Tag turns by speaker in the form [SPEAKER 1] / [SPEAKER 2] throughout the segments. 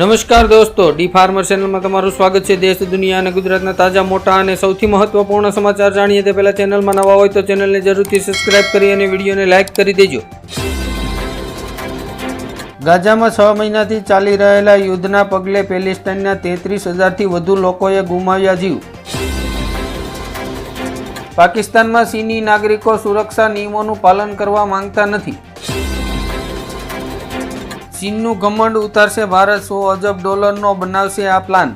[SPEAKER 1] નમસ્કાર દોસ્તો, D farmer ચેનલમાં તમારું સ્વાગત છે. દેશ, દુનિયા અને ગુજરાતના તાજા, મોટા અને સૌથી મહત્વપૂર્ણ સમાચાર જાણીએ તે પહેલા ચેનલમાં નવા હોય તો ચેનલને જરૂરથી સબસ્ક્રાઇબ કરી અને વિડીયોને લાઇક કરી દેજો. ગાઝામાં છ મહિનાથી ચાલી રહેલા યુદ્ધના પગલે પેલેસ્ટાઇનના તેત્રીસ હજારથી વધુ લોકોએ ગુમાવ્યા જીવ. પાકિસ્તાનમાં ચીની નાગરિકો સુરક્ષા નિયમોનું પાલન કરવા માંગતા નથી. ચીનનું ઘમંડ ઉતારશે ભારત, સો અજબ ડોલરનો બનાવશે આ પ્લાન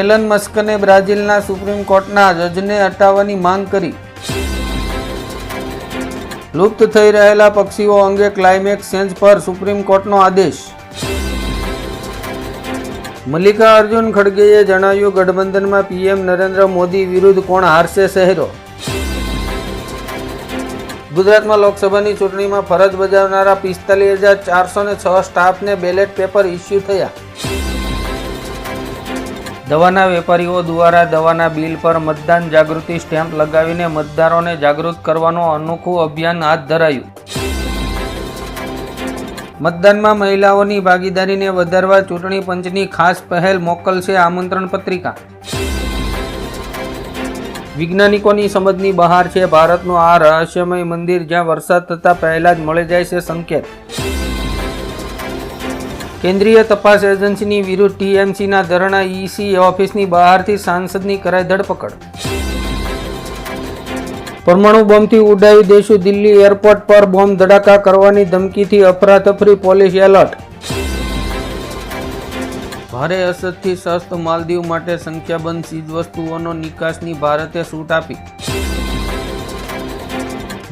[SPEAKER 1] એલન મસ્કને બ્રાઝિલના સુપ્રીમ કોર્ટના જજને હટાવવાની માંગ કરી. લુપ્ત થઈ રહેલા પક્ષીઓ અંગે ક્લાઇમેક્સ ચેન્જ પર સુપ્રીમ કોર્ટનો આદેશ. મલ્લિકા અર્જુન ખડગેએ જણાવ્યું, ગઠબંધનમાં પીએમ નરેન્દ્ર મોદી વિરુદ્ધ કોણ હારશે શહેરો? ગુજરાતમાં લોકસભાની ચૂંટણીમાં ફરજ બજાવનારા પિસ્તાલીસ હજાર ચારસો ને છ સ્ટાફને બેલેટ પેપર ઇસ્યુ થયા. દવાના વેપારીઓ દ્વારા દવાના બિલ પર મતદાન જાગૃતિ સ્ટેમ્પ લગાવીને મતદારોને જાગૃત કરવાનું અનોખું અભિયાન હાથ ધરાયું. મતદાનમાં મહિલાઓની ભાગીદારીને વધારવા ચૂંટણી પંચની ખાસ પહેલ મોકલશે આમંત્રણ પત્રિકા. વૈજ્ઞાનિકોની સમજની બહાર છે. ભારતનું આ રહસ્યમય મંદિર જ્યાં વરસાદ થતાં પહેલા જ મળી જાય છે સંકેત. કેન્દ્રીય તપાસ એજન્સીની વિરુદ્ધ ટીએમસીના ધરણા ઈસી ઓફિસની બહારથી સાંસદની કરાઈ ધરપકડ. પરમાણુ બોમ્બથી ઉડાવી દેશું દિલ્હી એરપોર્ટ પર બોમ્બ ધડાકા કરવાની ધમકીથી અફરાતફરી પોલીસ એલર્ટ. ભારે અસરથી સસ્ત માલદીવ માટે સંખ્યાબંધ ચીજવસ્તુઓનો નિકાસની ભારતે છૂટ આપી.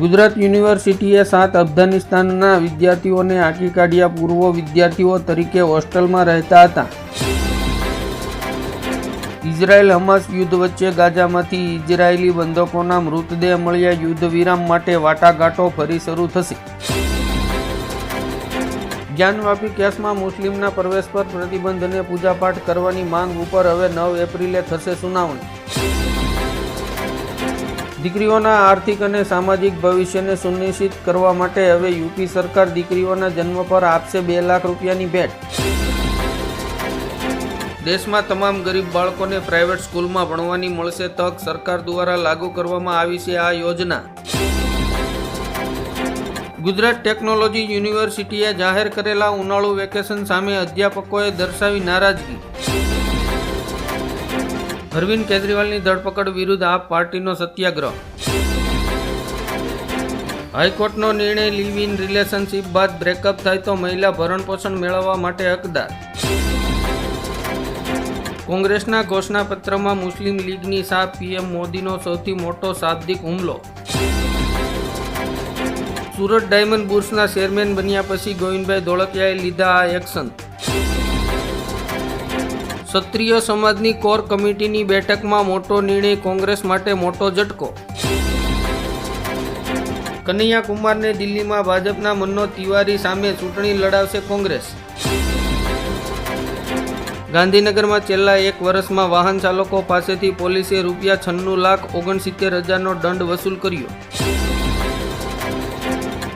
[SPEAKER 1] ગુજરાત યુનિવર્સિટીએ સાત અફઘાનિસ્તાનના વિદ્યાર્થીઓને આંકી કાઢ્યા પૂર્વ વિદ્યાર્થીઓ તરીકે હોસ્ટેલમાં રહેતા હતા. ઇઝરાયલ હમાસ યુદ્ધ વચ્ચે ગાઝામાંથી ઇઝરાયેલી બંધકોના મૃતદેહ મળ્યા યુદ્ધ વિરામ માટે વાટાઘાટો ફરી શરૂ થશે. જ્ઞાનવાપી કેસમાં મુસ્લિમના પ્રવેશ પર પ્રતિબંધ અને પૂજાપાઠ કરવાની માંગ ઉપર હવે નવ એપ્રિલે થશે સુનાવણી. દીકરીઓના આર્થિક અને સામાજિક ભવિષ્યને સુનિશ્ચિત કરવા માટે હવે યુપી સરકાર દીકરીઓના જન્મ પર આપશે બે લાખ રૂપિયાની ભેટ. દેશમાં તમામ ગરીબ બાળકોને પ્રાઇવેટ સ્કૂલમાં ભણવાની મળશે તક સરકાર દ્વારા લાગુ કરવામાં આવી છે આ યોજના. ગુજરાત ટેકનોલોજી યુનિવર્સિટીએ જાહેર કરેલા ઉનાળુ વેકેશન સામે અધ્યાપકોએ દર્શાવી નારાજગી. અરવિંદ કેજરીવાલની ધરપકડ વિરુદ્ધ આપ પાર્ટીનો સત્યાગ્રહ. હાઈકોર્ટનો નિર્ણય લીવ ઇન રિલેશનશિપ બાદ બ્રેકઅપ થાય તો મહિલા ભરણપોષણ મેળવવા માટે હકદાર. કોંગ્રેસના ઘોષણાપત્રમાં મુસ્લિમ લીગની સાથ પીએમ મોદીનો સૌથી મોટો શાબ્દિક હુમલો. સુરત ડાયમંડ બુર્સના ચેરમેન બન્યા પછી ગોવિંદભાઈ ધોળકિયાએ લીધા આ એક્શન. ક્ષત્રિય સમાજની કોર કમિટીની બેઠકમાં મોટો નિર્ણય કોંગ્રેસ માટે મોટો ઝટકો. કનૈયા કુમારને દિલ્હીમાં ભાજપના મનોજ તિવારી સામે ચૂંટણી લડાવશે કોંગ્રેસ. ગાંધીનગરમાં છેલ્લા એક વર્ષમાં વાહન ચાલકો પાસેથી પોલીસે રૂપિયા છન્નું લાખ ઓગણસિત્તેર હજારનો દંડ વસૂલ કર્યો.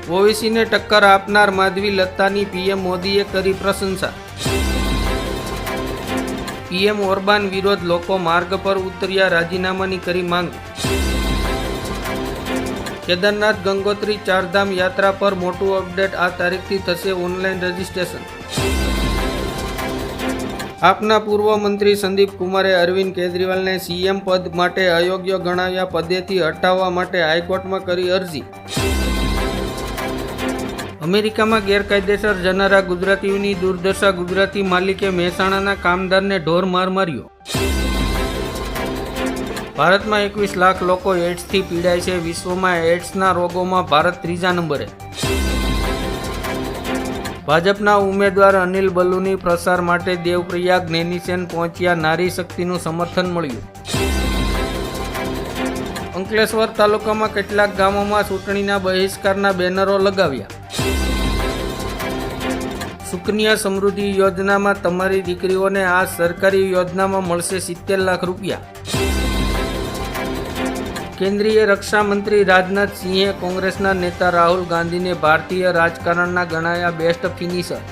[SPEAKER 1] ઓવેસીને ટક્કર આપનાર માધવી લત્તાની પીએમ મોદીએ કરી પ્રશંસા. પીએમ ઓરબાન વિરોધ લોકો માર્ગ પર ઉતર્યા રાજીનામાની કરી માંગ. કેદારનાથ ગંગોત્રી ચારધામ યાત્રા પર મોટું અપડેટ આ તારીખથી થશે ઓનલાઈન રજીસ્ટ્રેશન. આપના પૂર્વ મંત્રી સંદીપ કુમારે અરવિંદ કેજરીવાલને સીએમ પદ માટે અયોગ્ય ગણાવ્યા પદેથી હટાવવા માટે હાઈકોર્ટમાં કરી અરજી. અમેરિકામાં ગેરકાયદેસર જનારા ગુજરાતીઓની દુર્દશા ગુજરાતી માલિકે મહેસાણાના કામદારને ઢોર માર માર્યો. ભારતમાં એકવીસ લાખ લોકો એડ્સથી પીડાય છે. વિશ્વમાં એડ્સના રોગોમાં ભારત ત્રીજા નંબરે. ભાજપના ઉમેદવાર અનિલ બલુની પ્રસાર માટે દેવપ્રિયા જ્ઞેનીસેન પહોંચ્યા. નારી શક્તિનું સમર્થન મળ્યું. અંકલેશ્વર તાલુકામાં કેટલાક ગામોમાં ચૂંટણીના બહિષ્કારના બેનરો લગાવ્યા. સુકન્યા સમૃદ્ધિ યોજનામાં તમારી દીકરીઓને આ સરકારી યોજનામાં મળશે સિત્તેર લાખ રૂપિયા. કેન્દ્રીય રક્ષામંત્રી રાજનાથ સિંહે કોંગ્રેસના નેતા રાહુલ ગાંધીને ભારતીય રાજકારણના ગણાયા બેસ્ટ ફિનિશર.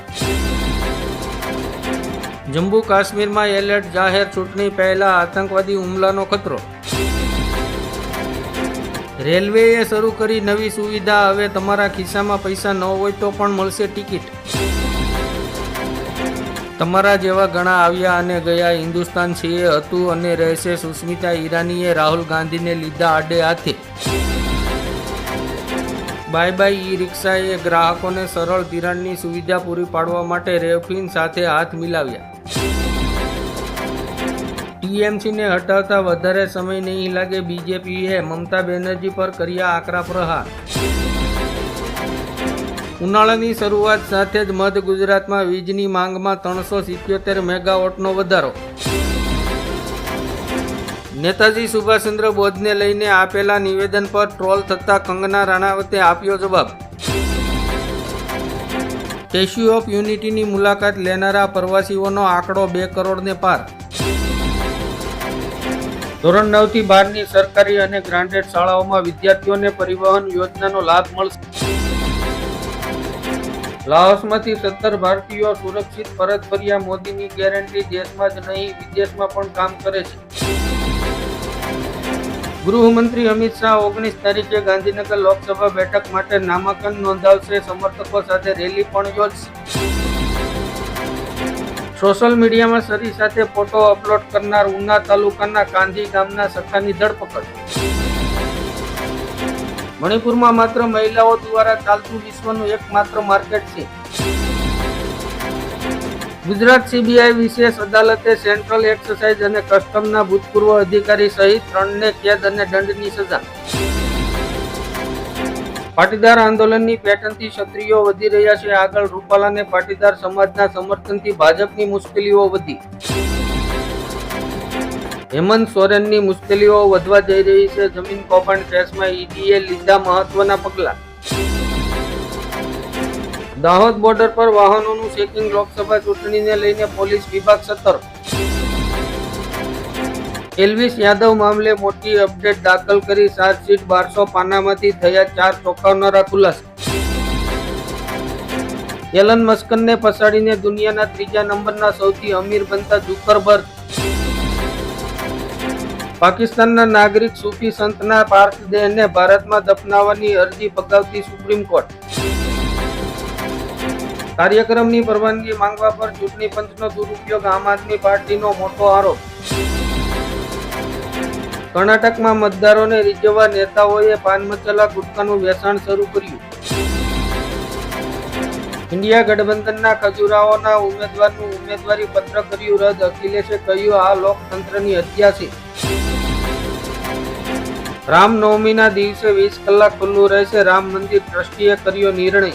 [SPEAKER 1] જમ્મુ કાશ્મીરમાં એલર્ટ જાહેર ચૂંટણી પહેલા આતંકવાદી હુમલાનો ખતરો. રેલવેએ શરૂ કરી નવી સુવિધા. હવે તમારા ખિસ્સામાં પૈસા ન હોય તો પણ મળશે ટિકિટ. તમારા જેવા ઘણા આવ્યા અને ગયા. હિન્દુસ્તાન છે હતું અને રહેશે સુસ્મિતા ઈરાનીએ રાહુલ ગાંધીને લીધા આડે હાથે. બાય બાય ઈ રિક્ષાએ ગ્રાહકોને સરળ ધિરાણની સુવિધા પૂરી પાડવા માટે રેફિન સાથે હાથ મિલાવ્યા. ટીએમસીને હટાવતા વધારે સમય નહીં લાગે બીજેપીએ મમતા બેનર્જી પર કર્યા આકરા પ્રહાર. ઉનાળાની શરૂઆત સાથે જ મધ્ય ગુજરાતમાં વીજની માંગમાં ત્રણસો સિત્યોતેર મેગાવોટનો વધારો. નેતાજી સુભાષચંદ્ર બોઝને લઈને આપેલા નિવેદન પર ટ્રોલ થતા કંગના રાણાવતે આપ્યો જવાબ. સ્ટેચ્યુ ઓફ યુનિટીની મુલાકાત લેનારા પ્રવાસીઓનો આંકડો બે કરોડને પાર. ધોરણ નવથી બારની સરકારી અને ગ્રાન્ટેડ શાળાઓમાં વિદ્યાર્થીઓને પરિવહન યોજનાનો લાભ મળશે. લાઓસમાંથી સત્તર ભારતીયો સુરક્ષિત પરત ફર્યા મોદીની ગેરંટી દેશમાં જ નહીં, વિદેશમાં પણ કામ કરે છે. ગૃહમંત્રી અમિત શાહ ઓગણીસ તારીખે ગાંધીનગર લોકસભા બેઠક માટે નામાંકન નોંધાવશે, સમર્થકો સાથે રેલી પણ યોજશે. સોશિયલ મીડિયામાં સરી સાથે ફોટો અપલોડ કરનાર ઉના તાલુકાના કાંધી ગામના સખાની ધરપકડ. મણિપુરમાં માત્ર મહિલાઓ દ્વારા ચાલતું વિશ્વનું એકમાત્ર માર્કેટ છે. ગુજરાત સીબીઆઈ વિશેષ અદાલતે સેન્ટ્રલ એક્સરસાઇઝ અને કસ્ટમના ભૂતપૂર્વ અધિકારી સહિત ત્રણને કેદ અને દંડની સજા. પાટીદાર આંદોલનની પેટર્નથી ક્ષત્રિયો વધી રહ્યા છે. આગળ રૂપાલાને પાટીદાર સમાજના સમર્થનથી ભાજપની મુશ્કેલીઓ વધી. હેમંત સોરેનની મુશ્કેલીઓ વધવા જઈ રહી છે. જમીન કૌભાંડ કેસમાં ઈડીએ લીધા મહત્વના પગલા. દાહોદ બોર્ડર પર વાહનોનું ચેકિંગ લોકસભા ચૂંટણીને લઈને પોલીસ વિભાગ સતર્ક. એલ્વિસ યાદવ મામલે મોટી અપડેટ દાખલ કરી ચાર્જશીટ બારસો પાનામાંથી થયા ચાર ચોંકાવનારા ખુલાસા. એલન મસ્કનને પછાડીને દુનિયાના ત્રીજા નંબરના સૌથી અમીર બનતા જુકરબર્ગ પાકિસ્તાનના નાગરિક સૂફી સંતના પાર્થદેહને ભારતમાં દફનાવવાની અરજી ફગાવતી સુપ્રીમ કોર્ટ. કાર્યક્રમની પરવાનગી માંગવા પર ચૂંટણી પંચનો દુરુપયોગ આમ આદમી પાર્ટીનો મોટો આરોપ. કર્ણાટકમાં મતદારોને રીઝવવા નેતાઓએ પાન મસાલા ગુટકાનું વેચાણ શરૂ કર્યું. ઇન્ડિયા ગઠબંધનના ખજુરાઓના ઉમેદવારનું ઉમેદવારી પત્ર કર્યું રદ. અખિલેશે કહ્યું, આ લોકતંત્રની હત્યા છે. રામનવમીના દિવસે વીસ કલાક ખુલ્લું રહેશે. રામ મંદિર ટ્રસ્ટીએ કર્યો નિર્ણય.